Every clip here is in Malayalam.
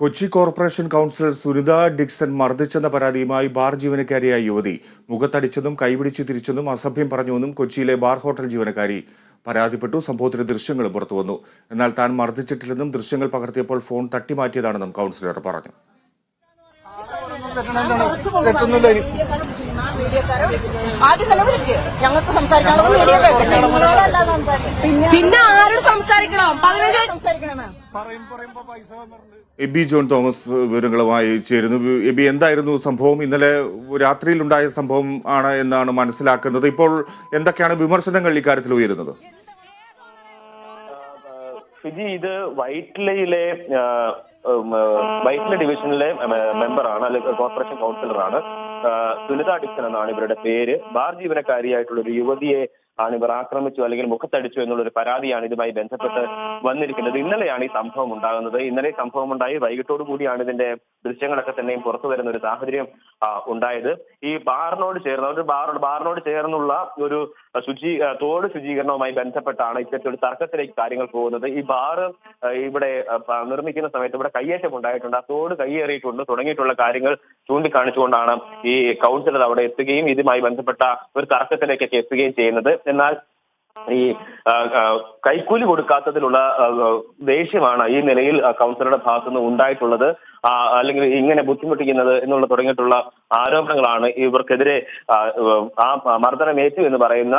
Kochi corporation councillor Sunitha Dixon മർദ്ദിച്ചെന്ന പരാതിയുമായി ബാർ ജീവനക്കാരിയായ യുവതി. മുഖത്തടിച്ചെന്നും കൈപിടിച്ച് തിരിച്ചെന്നും അസഭ്യം പറഞ്ഞുവെന്നും കൊച്ചിയിലെ ബാർ ഹോട്ടൽ ജീവനക്കാരി പരാതിപ്പെട്ടു. സംഭവത്തിന്റെ ദൃശ്യങ്ങളും പുറത്തുവന്നു. എന്നാൽ താൻ മർദ്ദിച്ചിട്ടില്ലെന്നും ദൃശ്യങ്ങൾ പകർത്തിയപ്പോൾ ഫോൺ തട്ടിമാറ്റിയതാണെന്നും കൗൺസിലർ പറഞ്ഞു. പിന്നെ ആരോട് സംസാരിക്കണം? പതിനഞ്ച് എബി ജോൺ തോമസ് വിവരങ്ങളുമായി ചേരുന്നു. എബി എന്തായിരുന്നു സംഭവം? ഇന്നലെ രാത്രിയിൽ ഉണ്ടായ സംഭവം ആണ് എന്നാണ് മനസ്സിലാക്കുന്നത്. ഇപ്പോൾ എന്തൊക്കെയാണ് വിമർശനങ്ങൾ ഇക്കാര്യത്തിൽ ഉയരുന്നത്? ഫിജി ഇത് വൈറ്റ്ലയിലെ വൈറ്റ്ല ഡിവിഷനിലെ മെമ്പറാണ് അല്ലെങ്കിൽ കോർപ്പറേഷൻ കൗൺസിലറാണ്. സുനിത ഡിക്സൺ എന്നാണ് ഇവരുടെ പേര്. ബാർ ജീവനക്കാരിയായിട്ടുള്ള ഒരു യുവതിയെ ആണ് ഇവർ ആക്രമിച്ചു അല്ലെങ്കിൽ മുഖത്തടിച്ചു എന്നുള്ള ഒരു പരാതിയാണ് ഇതുമായി ബന്ധപ്പെട്ട് വന്നിരിക്കുന്നത്. ഇന്നലെയാണ് ഈ സംഭവം ഉണ്ടാകുന്നത്. ഇന്നലെ സംഭവം ഉണ്ടായി. വൈകിട്ടോടു കൂടിയാണ് ഇതിന്റെ ദൃശ്യങ്ങളൊക്കെ തന്നെയും പുറത്തു വരുന്ന ഒരു സാഹചര്യം ഉണ്ടായത്. ഈ ബാറിനോട് ചേർന്ന ഒരു ബാർ ബാറിനോട് ചേർന്നുള്ള ഒരു ശുചീ തോട് ശുചീകരണവുമായി ബന്ധപ്പെട്ടാണ് ഇത്തരത്തിൽ ഒരു തർക്കത്തിലേക്ക് കാര്യങ്ങൾ പോകുന്നത്. ഈ ബാറ് ഇവിടെ നിർമ്മിക്കുന്ന സമയത്ത് ഇവിടെ കയ്യേറ്റം ഉണ്ടായിട്ടുണ്ട്. ആ തോട് കയ്യേറിയിട്ടുണ്ട്. തുടങ്ങിയിട്ടുള്ള കാര്യങ്ങൾ ചൂണ്ടിക്കാണിച്ചുകൊണ്ടാണ് ഈ കൗൺസിലർ അവിടെ എത്തുകയും ഇതുമായി ബന്ധപ്പെട്ട ഒരു തർക്കത്തിലേക്കൊക്കെ എത്തുകയും ചെയ്യുന്നത്. എന്നാൽ ഈ കൈക്കൂലി കൊടുക്കാത്തതിലുള്ള ദേഷ്യമാണ് ഈ നിലയിൽ കൗൺസിലറുടെ ഭാഗത്തുനിന്ന് ഉണ്ടായിട്ടുള്ളത്. അല്ലെങ്കിൽ ഇങ്ങനെ ബുദ്ധിമുട്ടിക്കുന്നത് എന്നുള്ള തുടങ്ങിയിട്ടുള്ള ആരോപണങ്ങളാണ് ഇവർക്കെതിരെ ആ, മർദ്ദനമേറ്റു എന്ന് പറയുന്ന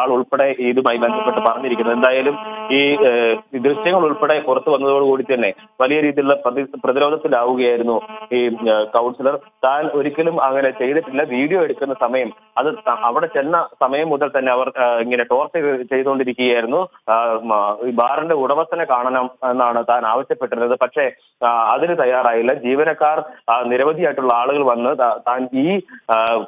ആൾ ഉൾപ്പെടെ ഇതുമായി ബന്ധപ്പെട്ട് പറഞ്ഞിരിക്കുന്നത്. എന്തായാലും ഈ ദൃശ്യങ്ങൾ ഉൾപ്പെടെ പുറത്തു വന്നതോടുകൂടി തന്നെ വലിയ രീതിയിലുള്ള പ്രതി- പ്രതിരോധത്തിലാവുകയായിരുന്നു ഈ കൗൺസിലർ താൻ ഒരിക്കലും അങ്ങനെ ചെയ്തിട്ടില്ല. വീഡിയോ എടുക്കുന്ന സമയം അത് അവിടെ ചെന്ന സമയം മുതൽ തന്നെ അവർ ഇങ്ങനെ ടോർച്ചർ ചെയ്തുകൊണ്ടിരിക്കുകയായിരുന്നു. ബാറിന്റെ ഉടമസ്ഥനെ കാണണം എന്നാണ് താൻ ആവശ്യപ്പെട്ടിരുന്നത്. പക്ഷേ അതിന് തയ്യാറായില്ല. ജീവനക്കാർ നിരവധിയായിട്ടുള്ള ആളുകൾ വന്ന് താൻ ഈ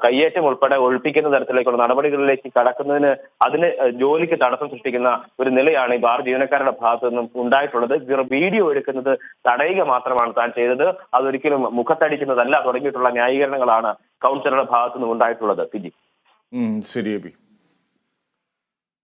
കയ്യേറ്റം ഉൾപ്പെടെ ഒഴിപ്പിക്കുന്ന തരത്തിലേക്കുള്ള നടപടികളിലേക്ക് കടക്കുന്നതിന് അതിന് ജോലിക്ക് തടസ്സം സൃഷ്ടിക്കുന്ന ഒരു നിലയാണ് ഈ ബാർ ജീവനക്കാരുടെ ഭാഗത്തു നിന്നും ഉണ്ടായിട്ടുള്ളത്. വീഡിയോ എടുക്കുന്നത് തടയുക മാത്രമാണ് താൻ ചെയ്തത്. അതൊരിക്കലും മുഖത്തടിക്കുന്നതല്ല. തുടങ്ങിയിട്ടുള്ള ന്യായീകരണങ്ങളാണ് കൗൺസിലറുടെ ഭാഗത്തു നിന്നും ഉണ്ടായിട്ടുള്ളത്. പിജി ശരി